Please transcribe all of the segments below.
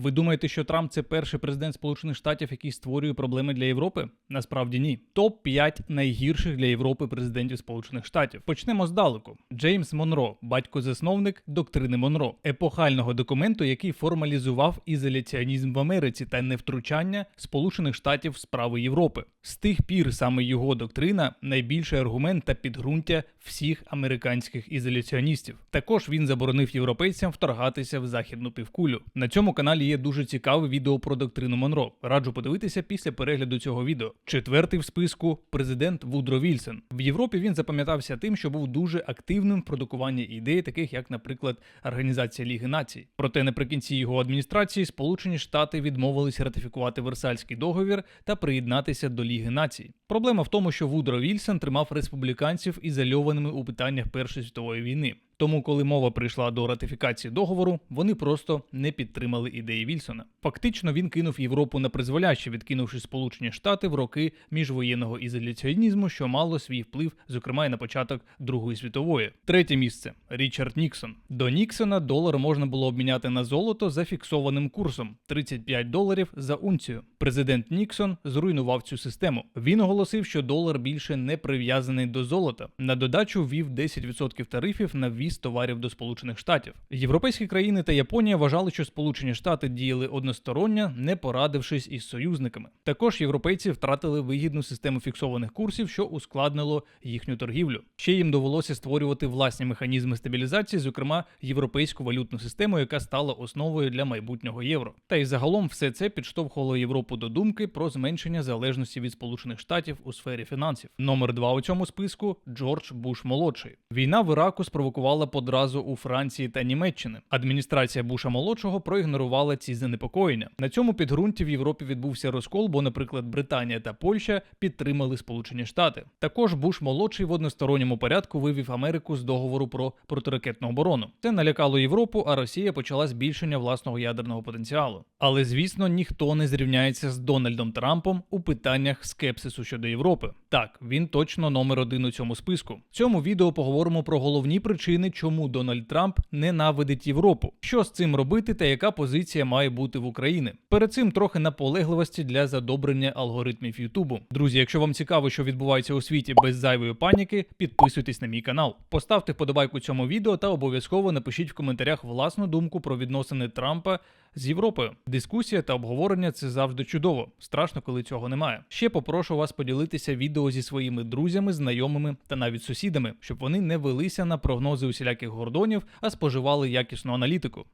Ви думаєте, що Трамп це перший президент Сполучених Штатів, який створює проблеми для Європи? Насправді ні. Топ 5 найгірших для Європи президентів Сполучених Штатів. Почнемо здалеку. Джеймс Монро, батько-засновник доктрини Монро, епохального документу, який формалізував ізоляціонізм в Америці та невтручання Сполучених Штатів в справи Європи. З тих пір саме його доктрина найбільший аргумент та підґрунтя всіх американських ізоляціоністів. Також він заборонив європейцям вторгатися в західну півкулю. На цьому каналі є дуже цікаве відео про доктрину Монро. Раджу подивитися після перегляду цього відео. Четвертий в списку президент Вудро Вільсон. В Європі він запам'ятався тим, що був дуже активним в продукуванні ідей, таких як, наприклад, Організація Ліги Націй. Проте наприкінці його адміністрації Сполучені Штати відмовились ратифікувати Версальський договір та приєднатися до Ліги Націй. Проблема в тому, що Вудро Вільсон тримав республіканців ізольованими у питаннях Першої світової війни. Тому, коли мова прийшла до ратифікації договору, вони просто не підтримали ідеї Вільсона. Фактично, він кинув Європу на призволяще, відкинувши Сполучені Штати в роки міжвоєнного ізоляціонізму, що мало свій вплив, зокрема і на початок Другої світової. Третє місце Річард Ніксон. До Ніксона долар можна було обміняти на золото за фіксованим курсом 35 доларів за унцію. Президент Ніксон зруйнував цю систему. Він оголосив, що долар більше не прив'язаний до золота. На додачу ввів 10% тарифів на ввіз товарів до Сполучених Штатів. Європейські країни та Японія вважали, що Сполучені Штати діяли односторонньо, не порадившись із союзниками. Також європейці втратили вигідну систему фіксованих курсів, що ускладнило їхню торгівлю. Ще їм довелося створювати власні механізми стабілізації, зокрема європейську валютну систему, яка стала основою для майбутнього євро. Та й загалом все це підштовхувало Європу до думки про зменшення залежності від Сполучених Штатів у сфері фінансів. Номер два у цьому списку Джордж Буш молодший. Війна в Іраку спровокувала подразу у Франції та Німеччини. Адміністрація Буша молодшого проігнорувала ці занепокоєння. На цьому підґрунті в Європі відбувся розкол, бо, наприклад, Британія та Польща підтримали Сполучені Штати. Також Буш молодший в односторонньому порядку вивів Америку з договору про протиракетну оборону. Це налякало Європу, а Росія почала збільшення власного ядерного потенціалу. Але звісно, ніхто не зрівняється з Дональдом Трампом у питаннях скепсису щодо Європи. Так, він точно номер один у цьому списку. В цьому відео поговоримо про головні причини, чому Дональд Трамп ненавидить Європу, що з цим робити та яка позиція має бути в Україні. Перед цим трохи наполегливості для задобрення алгоритмів Ютубу. Друзі, якщо вам цікаво, що відбувається у світі без зайвої паніки, підписуйтесь на мій канал. Поставте вподобайку цьому відео та обов'язково напишіть в коментарях власну думку про відносини Трампа з Європою. Дискусія та обговорення це завжди чудово. Страшно, коли цього немає. Ще попрошу вас поділитися відео зі своїми друзями, знайомими та навіть сусідами, щоб вони не велися на прогнози усіляких гордонів, а споживали якісну аналітику.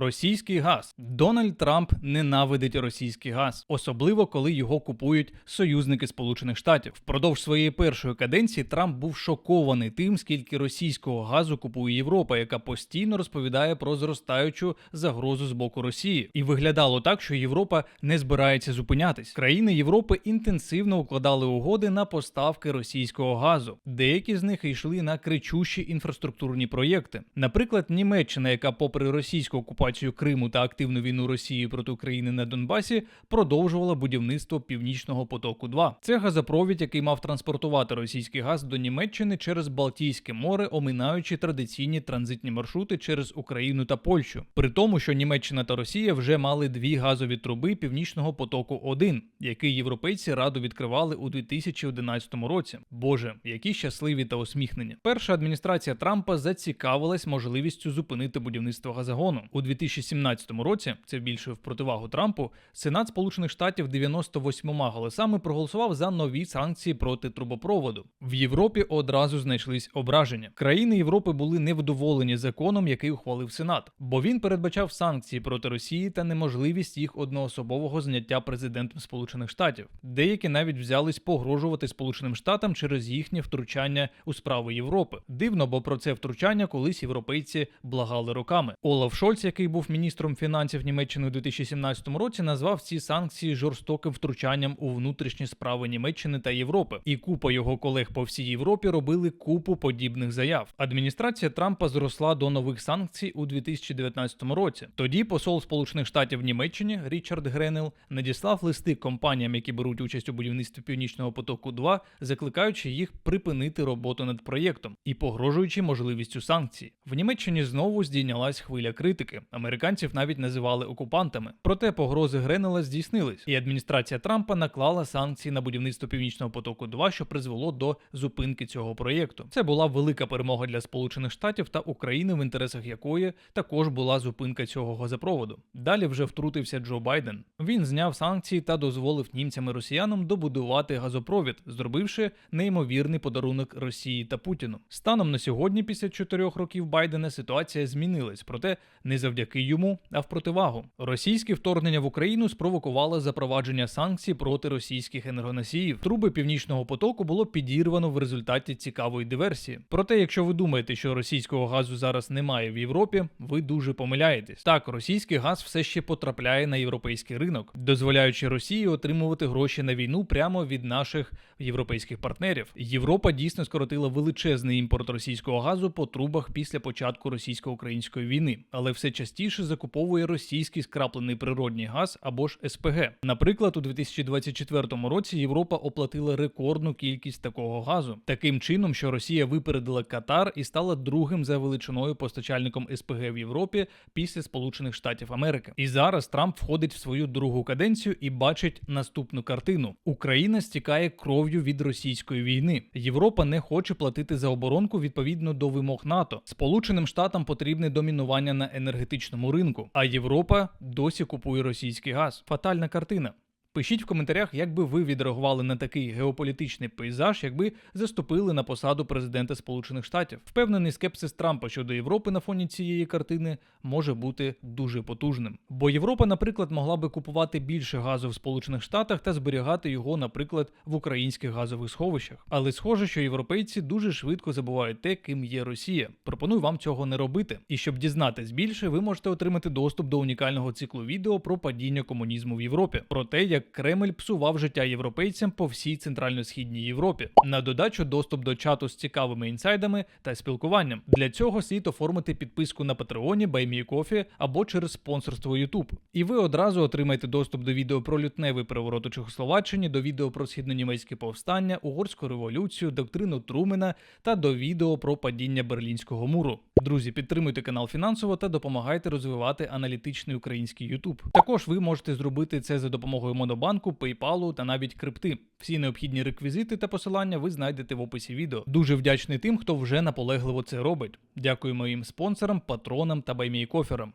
Російський газ. Дональд Трамп ненавидить російський газ, особливо коли його купують союзники Сполучених Штатів. Впродовж своєї першої каденції Трамп був шокований тим, скільки російського газу купує Європа, яка постійно розповідає про зростаючу загрозу з боку Росії. І виглядало так, що Європа не збирається зупинятись. Країни Європи інтенсивно укладали угоди на поставки російського газу. Деякі з них йшли на кричущі інфраструктурні проєкти. Наприклад, Німеччина, яка, попри російську окупацію Криму та активну війну Росії проти України на Донбасі, продовжувала будівництво Північного потоку. 2 це газопровід, який мав транспортувати російський газ до Німеччини через Балтійське море, оминаючи традиційні транзитні маршрути через Україну та Польщу. При тому, що Німеччина та Росія вже мали дві газові труби Північного потоку 1 який європейці радо відкривали у 2011 році. Боже, які щасливі та усміхнені. Перша адміністрація Трампа зацікавилась можливістю зупинити будівництво газогону у 2017 році. Це більше в противагу Трампу. Сенат Сполучених Штатів 98 голосами проголосував за нові санкції проти трубопроводу. В Європі одразу знайшлись ображення. Країни Європи були невдоволені законом, який ухвалив Сенат, бо він передбачав санкції проти Росії та неможливість їх одноособового зняття президентом Сполучених Штатів. Деякі навіть взялись погрожувати Сполученим Штатам через їхнє втручання у справи Європи. Дивно, бо про це втручання колись європейці благали роками. Олаф Шольц, який був міністром фінансів Німеччини у 2017 році, назвав ці санкції жорстоким втручанням у внутрішні справи Німеччини та Європи. І купа його колег по всій Європі робили купу подібних заяв. Адміністрація Трампа зросла до нових санкцій у 2019 році. Тоді посол Сполучених Штатів Німеччині Річард Гренел надіслав листи компаніям, які беруть участь у будівництві Північного потоку, 2 закликаючи їх припинити роботу над проєктом і погрожуючи можливістю санкцій. В Німеччині знову здійнялась хвиля критики. Американців навіть називали окупантами. Проте погрози Гренела здійснились, і адміністрація Трампа наклала санкції на будівництво Північного потоку, 2 що призвело до зупинки цього проєкту. Це була велика перемога для Сполучених Штатів та України, в інтересах якої також була зупинка цього газопроводу. Далі вже втрутився Джо Байден. Він зняв санкції та дозволив німцям і росіянам добудувати газопровід, зробивши неймовірний подарунок Росії та Путіну. Станом на сьогодні, після чотирьох років Байдена, ситуація змінилась, проте не завдяки йому, а в противагу. Російське вторгнення в Україну спровокувало запровадження санкцій проти російських енергоносіїв. Труби північного потоку було підірвано в результаті цікавої диверсії. Проте, якщо ви думаєте, що російського газу зараз немає в Європі, ви дуже помиляєтесь. Так, російський газ все ще потрапляє на європейський ринок, дозволяючи Росії отримувати гроші на війну прямо від наших європейських партнерів. Європа дійсно скоротила величезний імпорт російського газу по трубах після початку російсько-української війни, але все частіше закуповує російський скраплений природній газ або ж СПГ. Наприклад, у 2024 році Європа оплатила рекордну кількість такого газу, таким чином, що Росія випередила Катар і стала другим за величиною постачальником СПГ в Європі після Сполучених Штатів Америки. І зараз Трамп входить в свою другу каденцію і бачить наступну картину: Україна стікає кров'ю від російської війни. Європа не хоче платити за оборонку відповідно до вимог НАТО. Сполученим Штатам потрібне домінування на енергетичному ринку, а Європа досі купує російський газ. Фатальна картина. Пишіть в коментарях, як би ви відреагували на такий геополітичний пейзаж, якби заступили на посаду президента Сполучених Штатів. Впевнений скепсис Трампа щодо Європи на фоні цієї картини може бути дуже потужним. Бо Європа, наприклад, могла би купувати більше газу в Сполучених Штатах та зберігати його, наприклад, в українських газових сховищах. Але схоже, що європейці дуже швидко забувають те, ким є Росія. Пропоную вам цього не робити. І щоб дізнатись більше, ви можете отримати доступ до унікального циклу відео про падіння комунізму в Європі, про те, як Кремль псував життя європейцям по всій центрально-східній Європі. На додачу доступ до чату з цікавими інсайдами та спілкуванням. Для цього слід оформити підписку на Патреоні, BuyMeCoffee або через спонсорство YouTube. І ви одразу отримаєте доступ до відео про лютневий переворот у Чехословаччині, до відео про східнонімецьке повстання, угорську революцію, доктрину Трумена та до відео про падіння Берлінського муру. Друзі, підтримуйте канал фінансово та допомагайте розвивати аналітичний український YouTube. Також ви можете зробити це за допомогою Монобанку, PayPal та навіть крипти. Всі необхідні реквізити та посилання ви знайдете в описі відео. Дуже вдячний тим, хто вже наполегливо це робить. Дякую моїм спонсорам, патронам та баймійкоферам.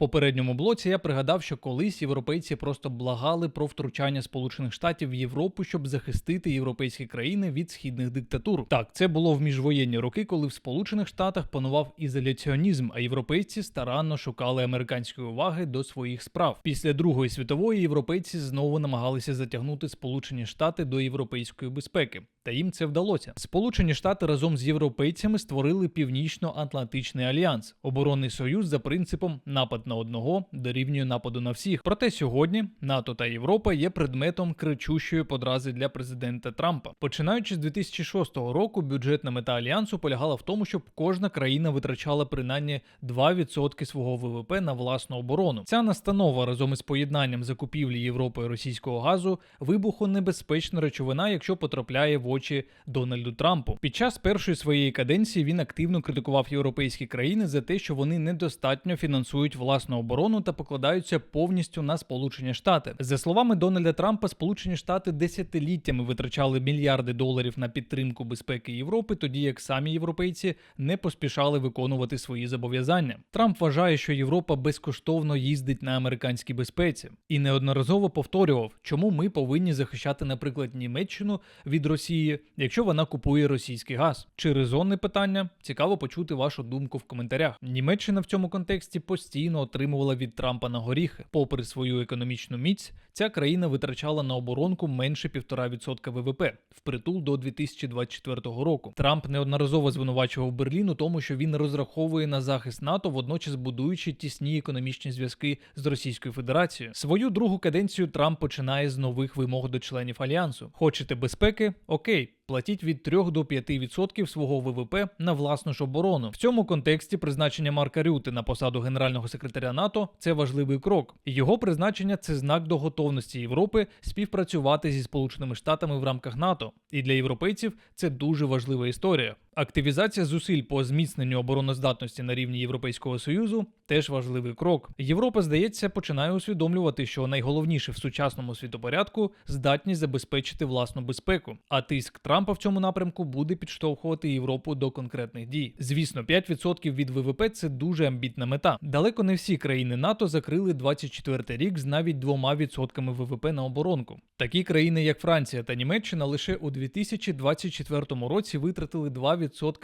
Попередньому блоці я пригадав, що колись європейці просто благали про втручання Сполучених Штатів в Європу, щоб захистити європейські країни від східних диктатур. Так, це було в міжвоєнні роки, коли в Сполучених Штатах панував ізоляціонізм, а європейці старанно шукали американської уваги до своїх справ. Після Другої світової європейці знову намагалися затягнути Сполучені Штати до європейської безпеки. Та їм це вдалося. Сполучені Штати разом з європейцями створили Північно-Атлантичний альянс, оборонний союз за принципом напад на одного дорівнює нападу на всіх. Проте сьогодні НАТО та Європа є предметом кричущої подрази для президента Трампа. Починаючи з 2006 року, бюджетна мета альянсу полягала в тому, щоб кожна країна витрачала принаймні 2% свого ВВП на власну оборону. Ця настанова разом із поєднанням закупівлі Європи російського газу вибухонебезпечна речовина, якщо потрапляє в очі Дональду Трампу. Під час першої своєї каденції він активно критикував європейські країни за те, що вони недостатньо фінансують власну оборону та покладаються повністю на Сполучені Штати. За словами Дональда Трампа, Сполучені Штати десятиліттями витрачали мільярди доларів на підтримку безпеки Європи, тоді як самі європейці не поспішали виконувати свої зобов'язання. Трамп вважає, що Європа безкоштовно їздить на американській безпеці, і неодноразово повторював, чому ми повинні захищати, наприклад, Німеччину від. Росії, якщо вона купує російський газ? Чи резонне питання? Цікаво почути вашу думку в коментарях. Німеччина в цьому контексті постійно отримувала від Трампа на горіхи. Попри свою економічну міць, ця країна витрачала на оборонку менше 1,5% ВВП впритул до 2024 року. Трамп неодноразово звинувачував Берлін у тому, що він розраховує на захист НАТО, водночас будуючи тісні економічні зв'язки з Російською Федерацією. Свою другу каденцію Трамп починає з нових вимог до членів альянсу. Хочете безпеки? Окей. Платіть від 3 до 5% свого ВВП на власну ж оборону. В цьому контексті призначення Марка Рюти на посаду генерального секретаря НАТО це важливий крок. Його призначення це знак до готовності Європи співпрацювати зі Сполученими Штатами в рамках НАТО. І для європейців це дуже важлива історія. Активізація зусиль по зміцненню обороноздатності на рівні Європейського союзу теж важливий крок. Європа, здається, починає усвідомлювати, що найголовніше в сучасному світопорядку здатність забезпечити власну безпеку. А тиск Трампа в цьому напрямку буде підштовхувати Європу до конкретних дій. Звісно, 5% від ВВП це дуже амбітна мета. Далеко не всі країни НАТО закрили 24 рік з навіть 2% ВВП на оборонку. Такі країни, як Франція та Німеччина, лише у 2024 році витратили 2%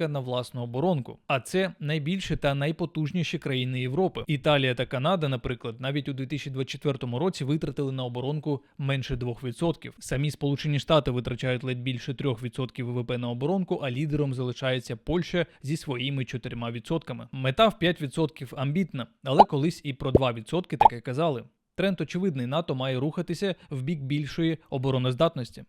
на власну оборонку. А це найбільші та найпотужніші країни Європи. Італія та Канада, наприклад, навіть у 2024 році витратили на оборонку менше 2%. Самі Сполучені Штати витрачають ледь більше 3% ВВП на оборонку, а лідером залишається Польща зі своїми 4%. Мета в 5% амбітна, але колись і про 2% таке казали. Тренд очевидний НАТО має рухатися в бік більшої обороноздатності.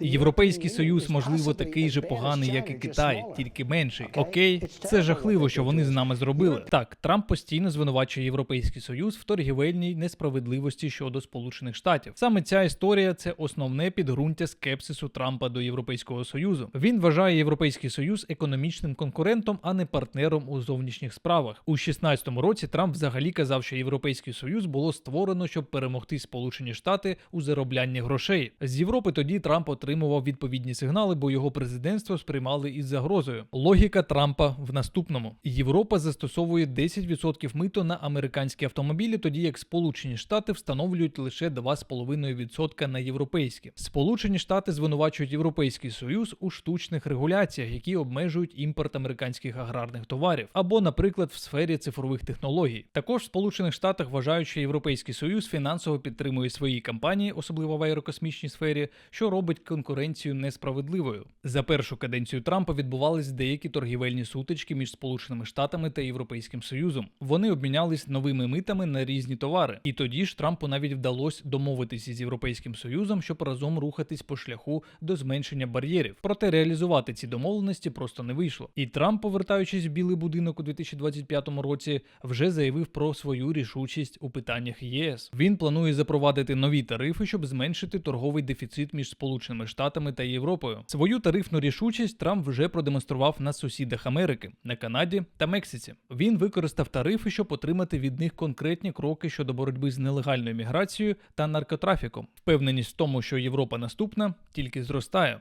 Європейський союз, можливо, такий же поганий, як і Китай, тільки менший. Окей, це жахливо, що вони з нами зробили. Так, Трамп постійно звинувачує Європейський Союз в торгівельній несправедливості щодо Сполучених Штатів. Саме ця історія це основне підґрунтя скепсису Трампа до Європейського Союзу. Він вважає Європейський Союз економічним конкурентом, а не партнером у зовнішніх справах. У 16-му році Трамп взагалі казав, що Європейський Союз було створено, щоб перемогти Сполучені Штати у зароблянні грошей. З Європи тоді Трамп отримував відповідні сигнали, бо його президентство сприймали із загрозою. Логіка Трампа в наступному: Європа застосовує 10% мито на американські автомобілі, тоді як Сполучені Штати встановлюють лише 2,5% на європейські. Сполучені Штати звинувачують Європейський Союз у штучних регуляціях, які обмежують імпорт американських аграрних товарів, або, наприклад, в сфері цифрових технологій. Також в Сполучених Штатах вважають, що Європейський Союз фінансово підтримує свої компанії, особливо в аерокосмічній сфері, що робить конкуренцію несправедливою. За першу каденцію Трампа відбувались деякі торгівельні сутички між Сполученими Штатами та Європейським Союзом. Вони обмінялись новими митами на різні товари, і тоді ж Трампу навіть вдалося домовитися з Європейським Союзом, щоб разом рухатись по шляху до зменшення бар'єрів. Проте реалізувати ці домовленості просто не вийшло. І Трамп, повертаючись в Білий будинок у 2025 році, вже заявив про свою рішучість у питаннях ЄС. Він планує запровадити нові тарифи, щоб зменшити торговий дефіцит між Сполученими Штатами та Європою. Свою тарифну рішучість Трамп вже продемонстрував на сусідах Америки, на Канаді та Мексиці. Він використав тарифи, щоб отримати від них конкретні кроки щодо боротьби з нелегальною міграцією та наркотрафіком. Впевненість в тому, що Європа наступна, тільки зростає.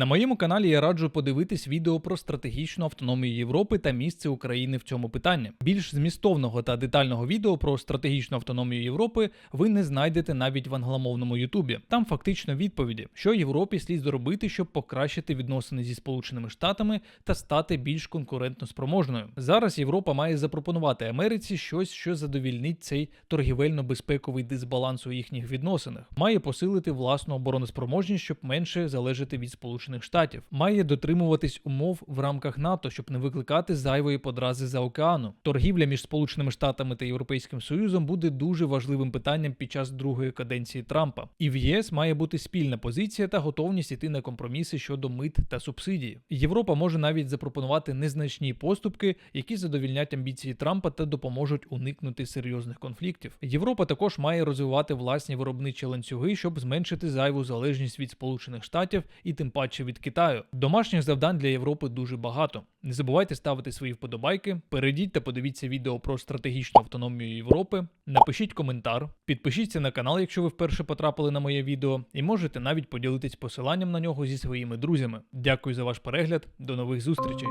На моєму каналі я раджу подивитись відео про стратегічну автономію Європи та місце України в цьому питанні. Більш змістовного та детального відео про стратегічну автономію Європи ви не знайдете навіть в англомовному Ютубі. Там фактично відповіді, що Європі слід зробити, щоб покращити відносини зі Сполученими Штатами та стати більш конкурентно спроможною. Зараз Європа має запропонувати Америці щось, що задовільнить цей торгівельно-безпековий дисбаланс у їхніх відносинах, має посилити власну обороноспроможність, щоб менше залежати від Сполучених Штатів, має дотримуватись умов в рамках НАТО, щоб не викликати зайвої подрази за океану. Торгівля між Сполученими Штатами та Європейським Союзом буде дуже важливим питанням під час другої каденції Трампа. І в ЄС має бути спільна позиція та готовність іти на компроміси щодо мит та субсидій. Європа може навіть запропонувати незначні поступки, які задовільнять амбіції Трампа та допоможуть уникнути серйозних конфліктів. Європа також має розвивати власні виробничі ланцюги, щоб зменшити зайву залежність від Сполучених Штатів і тим паче від Китаю. Домашніх завдань для Європи дуже багато. Не забувайте ставити свої вподобайки. Перейдіть та подивіться відео про стратегічну автономію Європи. Напишіть коментар, підпишіться на канал, якщо ви вперше потрапили на моє відео, і можете навіть поділитись посиланням на нього зі своїми друзями. Дякую за ваш перегляд. До нових зустрічей.